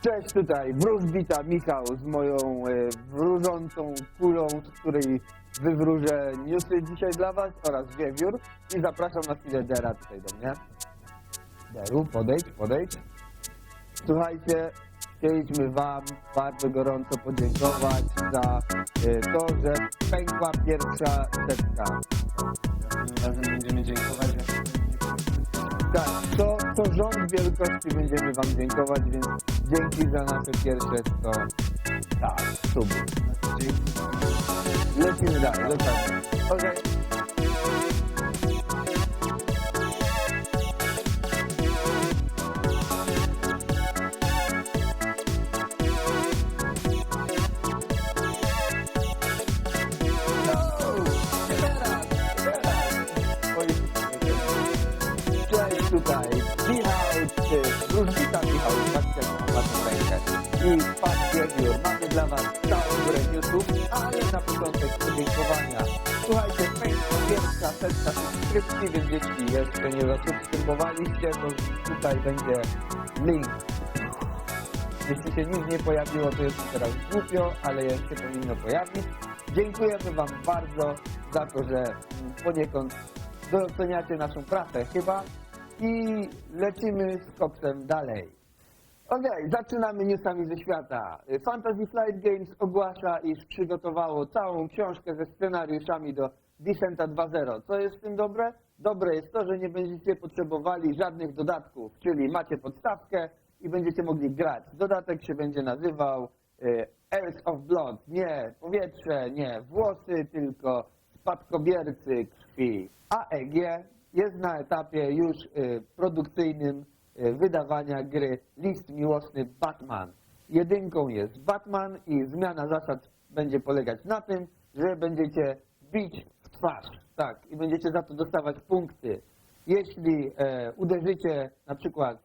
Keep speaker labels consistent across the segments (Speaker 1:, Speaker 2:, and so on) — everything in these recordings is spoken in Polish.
Speaker 1: Cześć, tutaj wróżbita Michał z moją e, wróżącą kulą, z której wywróżę newsy dzisiaj dla Was oraz wiewiór i zapraszam na chwilę Dera tutaj do mnie. Deru, podejdź, podejdź. Słuchajcie, chcieliśmy Wam bardzo gorąco podziękować za e, to, że pękła pierwsza setka.
Speaker 2: Razem będziemy dziękować.
Speaker 1: Tak, to, to rząd wielkości będziemy Wam dziękować, więc dzięki za nasze pierwsze 100 tak, subów. Lecimy dalej, dokładnie. Okej. Subskrypcji, więc jeśli jeszcze nie zasubskrybowaliście, to tutaj będzie link. Jeśli się nic nie pojawiło, to jest teraz głupio, ale jeszcze powinno pojawić. Dziękujemy Wam bardzo za to, że poniekąd doceniacie naszą pracę chyba i lecimy z koksem dalej. Okej, zaczynamy newsami ze świata. Fantasy Flight Games ogłasza, iż przygotowało całą książkę ze scenariuszami do Descenta 2.0. Co jest w tym dobre? Dobre jest to, że nie będziecie potrzebowali żadnych dodatków, czyli macie podstawkę i będziecie mogli grać. Dodatek się będzie nazywał e, Heirs of Blood. Nie powietrze, nie włosy, tylko spadkobiercy krwi. AEG jest na etapie już e, produkcyjnym e, wydawania gry List Miłosny Batman. Jedynką jest Batman i zmiana zasad będzie polegać na tym, że będziecie bić twarz. Tak, i będziecie za to dostawać punkty. Jeśli e, uderzycie na przykład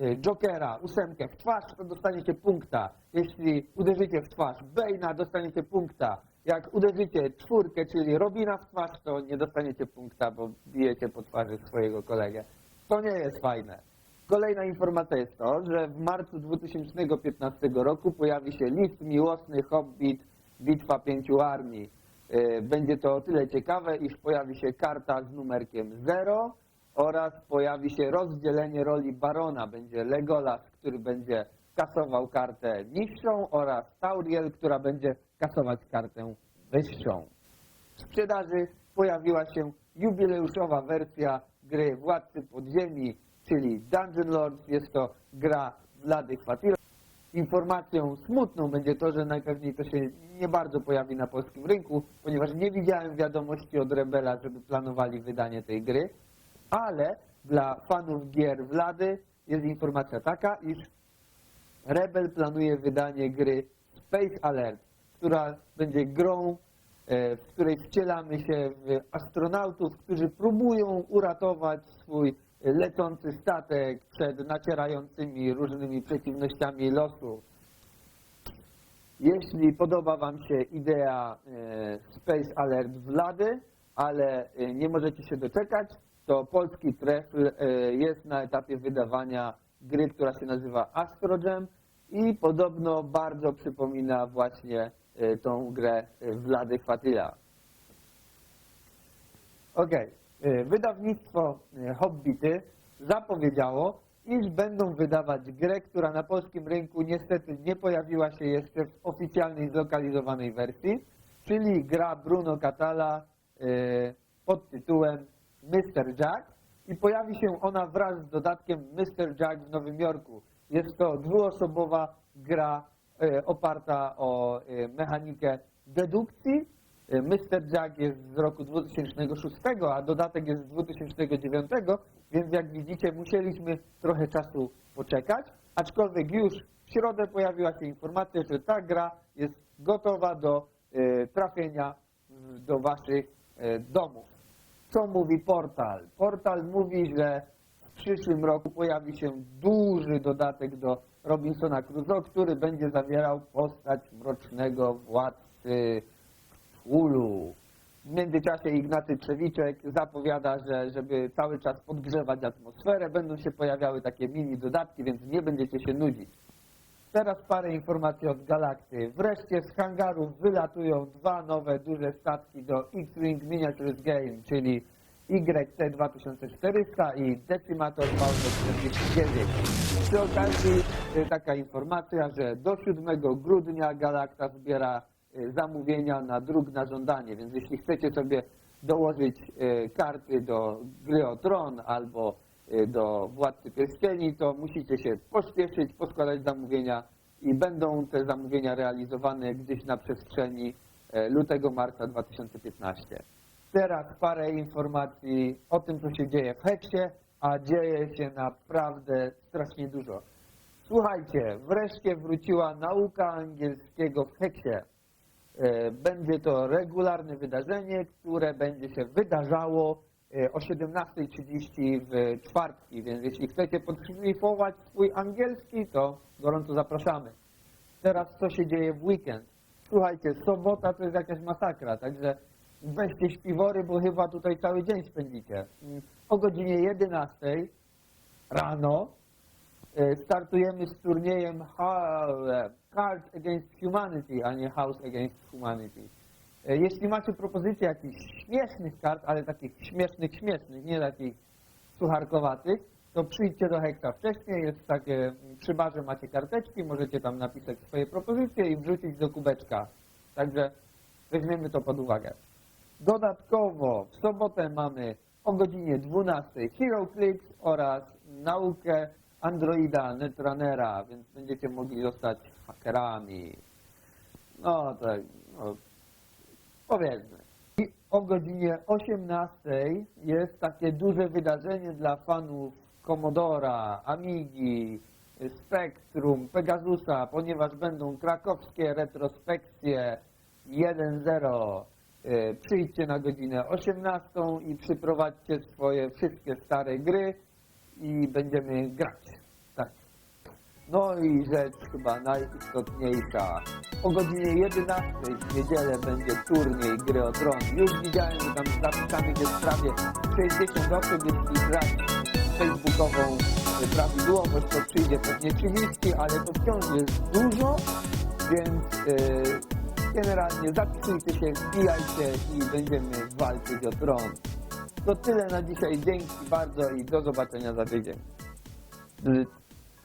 Speaker 1: e, Jokera, ósemkę w twarz, to dostaniecie punkta. Jeśli uderzycie w twarz Bane'a, dostaniecie punkta. Jak uderzycie czwórkę, czyli Robina w twarz, to nie dostaniecie punkta, bo bijecie po twarzy swojego kolegę. To nie jest fajne. Kolejna informacja jest to, że w marcu 2015 roku pojawi się list miłosny Hobbit Bitwa Pięciu Armii. E, Będzie to o tyle ciekawe, iż pojawi się karta z numerkiem 0 oraz pojawi się rozdzielenie roli Barona. Będzie Legolas, który będzie kasował kartę niższą oraz Tauriel, która będzie kasować kartę wyższą. W sprzedaży pojawiła się jubileuszowa wersja gry Władcy Podziemi, czyli Dungeon Lords. Jest to gra Vlady Fatila. Informacją smutną będzie to, że najpewniej to się nie bardzo pojawi na polskim rynku, ponieważ nie widziałem wiadomości od Rebela, żeby planowali wydanie tej gry, ale dla fanów gier Vlady jest informacja taka, iż Rebel planuje wydanie gry Space Alert, która będzie grą, e, w której wcielamy się w astronautów, którzy próbują uratować swój lecący statek przed nacierającymi różnymi przeciwnościami losu. Jeśli podoba Wam się idea e, Space Alert Vlady, ale e, nie możecie się doczekać, to polski trefl e, jest na etapie wydawania gry, która się nazywa Astrogem i podobno bardzo przypomina właśnie tą grę Vlady Fatila. Okej. E, Wydawnictwo e, Hobbity zapowiedziało, iż będą wydawać grę, która na polskim rynku niestety nie pojawiła się jeszcze w oficjalnej zlokalizowanej wersji, czyli gra Bruno Catala e, pod tytułem Mr. Jack i pojawi się ona wraz z dodatkiem Mr. Jack w Nowym Jorku. Jest to dwuosobowa gra e, oparta o e, mechanikę dedukcji. E, Mr. Jack jest z roku 2006, a dodatek jest z 2009, więc jak widzicie musieliśmy trochę czasu poczekać, aczkolwiek już w środę pojawiła się informacja, że ta gra jest gotowa do e, trafienia do waszych e, domów. Co mówi portal? Portal mówi, że w przyszłym roku pojawi się duży dodatek do Robinsona Crusoe, który będzie zawierał postać mrocznego władcy. W międzyczasie Ignacy Trzewiczek zapowiada, że żeby cały czas podgrzewać atmosferę, będą się pojawiały takie mini dodatki, więc nie będziecie się nudzić. Teraz parę informacji od Galakty. Wreszcie z hangarów wylatują dwa nowe duże statki do X-Wing Miniatures Game, czyli YT-2400 i Decimator V-49. Przy okazji y, taka informacja, że do 7 grudnia Galakta zbiera zamówienia na druk na żądanie, więc jeśli chcecie sobie dołożyć y, karty do gry o Tron albo y, do Władcy Pierścieni, to musicie się pośpieszyć, poskładać zamówienia i będą te zamówienia realizowane gdzieś na przestrzeni e, lutego-marca 2015. Teraz parę informacji o tym, co się dzieje w Heksie, a dzieje się naprawdę strasznie dużo. Słuchajcie, wreszcie wróciła nauka angielskiego w Heksie. E, Będzie to regularne wydarzenie, które będzie się wydarzało e, o 17.30 w czwartki, więc jeśli chcecie podszlifować swój angielski, to gorąco zapraszamy. Teraz co się dzieje w weekend? Słuchajcie, sobota to jest jakaś masakra, także weźcie śpiwory, bo chyba tutaj cały dzień spędzicie. Mm, O godzinie 11 rano startujemy z turniejem e, Cards Against Humanity, a nie House Against Humanity. E, Jeśli macie propozycje jakichś śmiesznych kart, ale takich śmiesznych, śmiesznych, nie takich sucharkowatych, to przyjdźcie do Heksa wcześniej, jest takie, mm, przy barze macie karteczki, możecie tam napisać swoje propozycje i wrzucić do kubeczka. Także weźmiemy to pod uwagę. Dodatkowo w sobotę mamy o godzinie 12 HeroClix oraz naukę Androida Netrunnera, więc będziecie mogli zostać hakerami. No tak, no, powiedzmy. I o godzinie 18 jest takie duże wydarzenie dla fanów Commodora, Amigi, Spectrum, Pegasusa, ponieważ będą krakowskie retrospekcje 1.0. E, Przyjdźcie na godzinę 18 i przyprowadźcie swoje wszystkie stare gry i będziemy grać. Tak. No i rzecz chyba najistotniejsza. O godzinie 11 w niedzielę będzie turniej gry o tron. Już widziałem, że tam zapisanych jest prawie 60 osób, jeśli grać facebookową prawidłowość, to przyjdzie pewnie 30, ale to wciąż jest dużo, więc e, generalnie zapisujcie się, wbijajcie i będziemy walczyć o tron. To tyle na dzisiaj. Dzięki bardzo i do zobaczenia za tydzień.